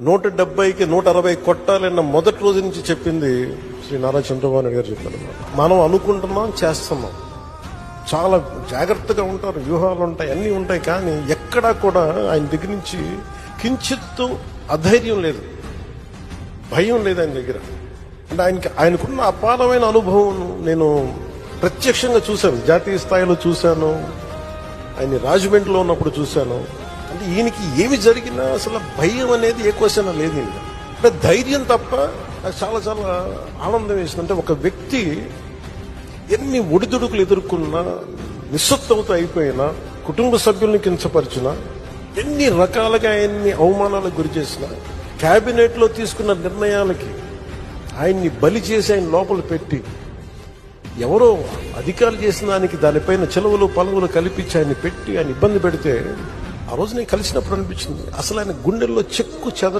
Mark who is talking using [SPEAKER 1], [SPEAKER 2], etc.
[SPEAKER 1] నూట డెబ్బైకి నూట అరవై కొట్టాలన్న మొదటి రోజు నుంచి చెప్పింది శ్రీ నారా చంద్రబాబు నాయుడు గారు చెప్పారు. మనం అనుకుంటున్నాం చేస్తున్నాం. చాలా జాగ్రత్తగా ఉంటారు వ్యూహాలు ఉంటాయి అన్నీ ఉంటాయి కానీ ఎక్కడా కూడా ఆయన దగ్గర నుంచి కించిత్తు అధైర్యం లేదు. భయం లేదు ఆయన దగ్గర. అంటే ఆయనకి ఆయనకున్న అపారమైన అనుభవం నేను ప్రత్యక్షంగా చూశాను. జాతీయ స్థాయిలో చూశాను. ఆయన రాజమండ్రిలో ఉన్నప్పుడు చూశాను. అంటే ఈయనకి ఏమి జరిగినా అసలు భయం అనేది ఏ క్వశ్చన్ లేదు ఈయన. అంటే ధైర్యం తప్ప నాకు చాలా చాలా ఆనందం వేసింది అంటే ఒక వ్యక్తి ఎన్ని ఒడిదుడుకులు ఎదుర్కొన్నా నిస్సత్వంతో అయిపోయినా కుటుంబ సభ్యుల్ని కించపరిచినా ఎన్ని రకాలుగా ఆయన్ని అవమానాలకు గురి చేసిన క్యాబినెట్లో లో తీసుకున్న నిర్ణయాలకి ఆయన్ని బలి చేసి ఆయన లోపల పెట్టి ఎవరో అధికారులు చేసిన దానికి దానిపైన చెలవులు పలువులు కల్పించి ఆయన్ని పెట్టి ఆయన ఇబ్బంది పెడితే ఆ రోజు నేను కలిసినప్పుడు అనిపించింది. అసలు ఆయన గుండెల్లో చెక్కు చెద